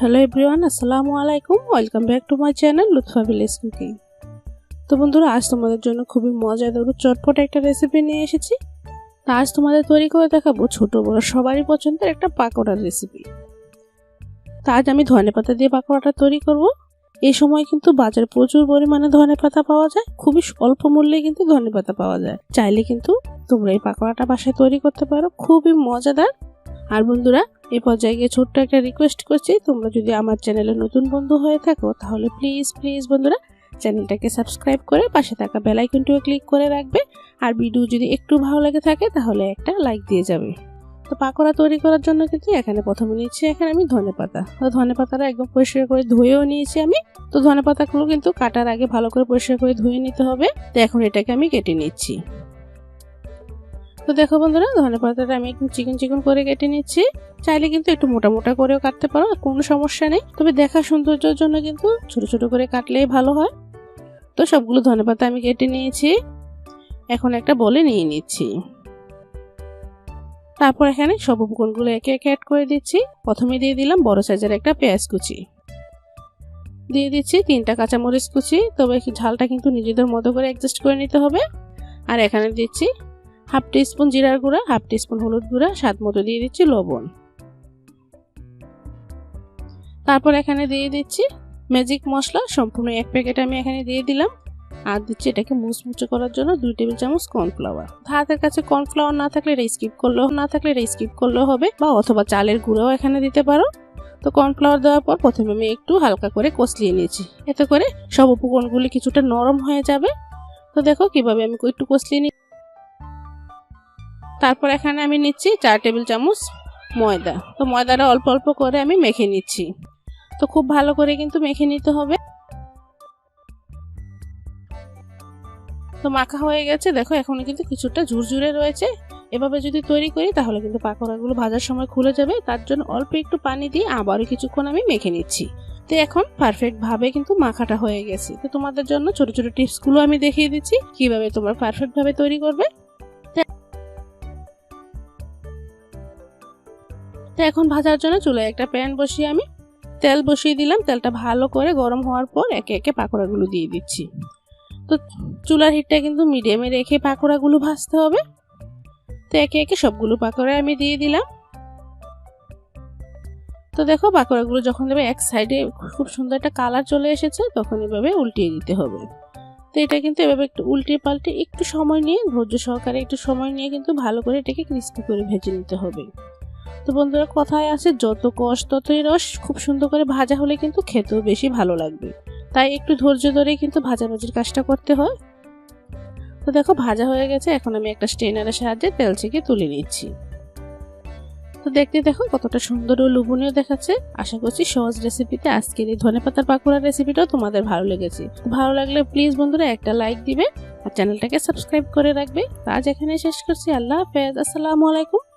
Hello everyone, আসসালামু আলাইকুম। Welcome back to my channel Lutfa village cooking তো বন্ধুরা, আজ তোমাদের জন্য খুবই মজাদার চটপট একটা রেসিপি নিয়ে এসেছি। তা আজ তোমাদের তৈরি করে দেখাবো ছোট বড় সবারই পছন্দের একটা পাকোড়ার রেসিপি তা আজ আমি ধনে পাতা দিয়ে পাকোড়াটা তৈরি করব। এই সময় কিন্তু বাজারে প্রচুর পরিমাণে ধনে পাতা পাওয়া যায়। খুবই অল্প মূল্যে কিন্তু ধনে পাতা পাওয়া যায়। চাইলে কিন্তু তোমরা এই পাকোড়াটা বাসায় তৈরি করতে পারো। খুবই মজাদার। আর বন্ধুরা এই পর্যায়ে গিয়ে ছোট্ট একটা রিকোয়েস্ট করছি। তোমরা যদি আমার চ্যানেলে নতুন বন্ধু হয়ে থাকো, তাহলে প্লিজ প্লিজ বন্ধুরা চ্যানেলটাকে সাবস্ক্রাইব করে পাশে থাকা বেল আইকনটিও ক্লিক করে রাখবে। আর ভিডিও যদি একটু ভালো লাগে থাকে, তাহলে একটা লাইক দিয়ে যাবে। তো পাকোড়া তৈরি করার জন্য কিন্তু এখানে প্রথমে নিচ্ছি, এখানে আমি ধনে পাতা। তো ধনে পাতাটা একদম পরিষ্কার করে ধুয়েও নিয়েছি আমি। তো ধনে পাতাগুলো কিন্তু কাটার আগে ভালো করে পরিষ্কার করে ধুয়ে নিতে হবে। তো এখন এটাকে আমি কেটে নিচ্ছি। তো দেখো বন্ধুরা, ধনে পাতাটা আমি একটু চিকন চিকন করে কেটে নিচ্ছি। চাইলে কিন্তু একটু মোটা মোটা করেও কাটতে পারো কোনো সমস্যা নেই। তবে দেখা সৌন্দর্যের জন্য কিন্তু ছোট ছোট করে কাটলেই ভালো হয়। তো সবগুলো ধনে পাতা আমি কেটে নিয়েছি। এখন একটা বলে নিয়ে নিচ্ছি। তারপর এখানে সব উপকরণগুলো একে একে অ্যাড করে দিচ্ছি। প্রথমে দিয়ে দিলাম বড় সাইজের একটা পেঁয়াজ কুচি। দিয়ে দিচ্ছি তিনটা কাঁচামরিচ কুচি। তবে ঝালটা কিন্তু নিজেদের মতো করে অ্যাডজাস্ট করে নিতে হবে। আর এখানে দিচ্ছি হাফ টিস্পুন জিরার গুঁড়া, হাফ টিস্পুন হলুদ গুঁড়া, স্বাদ মতো দিয়ে দিচ্ছি লবণ। তারপর এখানে দিয়ে দিচ্ছি ম্যাজিক মশলা, সম্পূর্ণ এক প্যাকেট আমি এখানে দিয়ে দিলাম। আর দিচ্ছি এটাকে মুচমুচে করার জন্য দুই টেবিল চামচ কর্নফ্লাওয়ার হাতের কাছে কর্নফ্লাওয়ার না থাকলে এটা স্কিপ করলেও, না থাকলে এটা স্কিপ করলেও হবে, বা অথবা চালের গুঁড়োও এখানে দিতে পারো। তো কর্নফ্লাওয়ার দেওয়ার পর প্রথমে আমি একটু হালকা করে কষলিয়ে নিয়েছি। এতে করে সব উপকরণগুলি কিছুটা নরম হয়ে যাবে। তো দেখো কীভাবে আমি একটু কষলিয়ে নিই তারপর এখানে আমি নিচ্ছি চার টেবিল চামচ ময়দা। তো ময়দাটা অল্প অল্প করে আমি মেখে নিচ্ছি। তো খুব ভালো করে কিন্তু মেখে নিতে হবে। তো মাখা হয়ে গেছে। দেখো, এখন কিন্তু কিছুটা ঝুরঝুরে রয়েছে। এভাবে যদি তৈরি করি, তাহলে কিন্তু পাকোড়াগুলো ভাজার সময় খুলে যাবে। তার জন্য অল্প একটু পানি দিয়ে আবারও কিছুক্ষণ আমি মেখে নিচ্ছি। তো এখন পারফেক্ট ভাবে কিন্তু মাখাটা হয়ে গেছে। তো তোমাদের জন্য ছোট ছোট টিপসগুলো আমি দেখিয়ে দিচ্ছি। কীভাবে তোমরা পারফেক্ট ভাবে তৈরি করবে। তো এখন ভাজার জন্য চুলায় একটা প্যান বসিয়ে আমি তেল বসিয়ে দিলাম। তেলটা ভালো করে গরম হওয়ার পর একে একে পাকোড়াগুলো দিয়ে দিচ্ছি। তো চুলার হিটটা কিন্তু মিডিয়ামে রেখে পাকোড়াগুলো ভাজতে হবে। তো একে একে সবগুলো পাকোড়া আমি দিয়ে দিলাম। তো দেখো পাকোড়াগুলো যখন দেবে এক সাইডে খুব সুন্দর একটা কালার চলে এসেছে, তখন এভাবে উল্টিয়ে দিতে হবে। তো এটা কিন্তু এভাবে একটু উল্টিয়ে পাল্টে একটু সময় নিয়ে ধৈর্য সহকারে একটু সময় নিয়ে কিন্তু ভালো করে এটাকে ক্রিস্পি করে ভেজে নিতে হবে। তো বন্ধুরা কথায় আছে, যত কষ ততই রস। খুব সুন্দর করে ভাজা হলে কিন্তু খেতেও বেশি ভালো লাগবে। তাই একটু ধৈর্য ধরে কিন্তু ভাজাভাজির কাজটা করতে হয়। তো দেখো, ভাজা হয়ে গেছে। এখন আমি একটা স্টেনারের সাহায্যে তেল থেকে তুলে নিচ্ছি। তো দেখতে দেখো, কতটা সুন্দর ও লোভনীয় দেখাচ্ছে। আশা করছি সহজ রেসিপিতে আজকের এই ধনে পাতার পাকোড়ার রেসিপিটাও তোমাদের ভালো লেগেছে। ভালো লাগলে প্লিজ বন্ধুরা একটা লাইক দিবে আর চ্যানেলটাকে সাবস্ক্রাইব করে রাখবে। আজ এখানে শেষ করছি। আল্লাহ হাফেজ। আসসালামু আলাইকুম।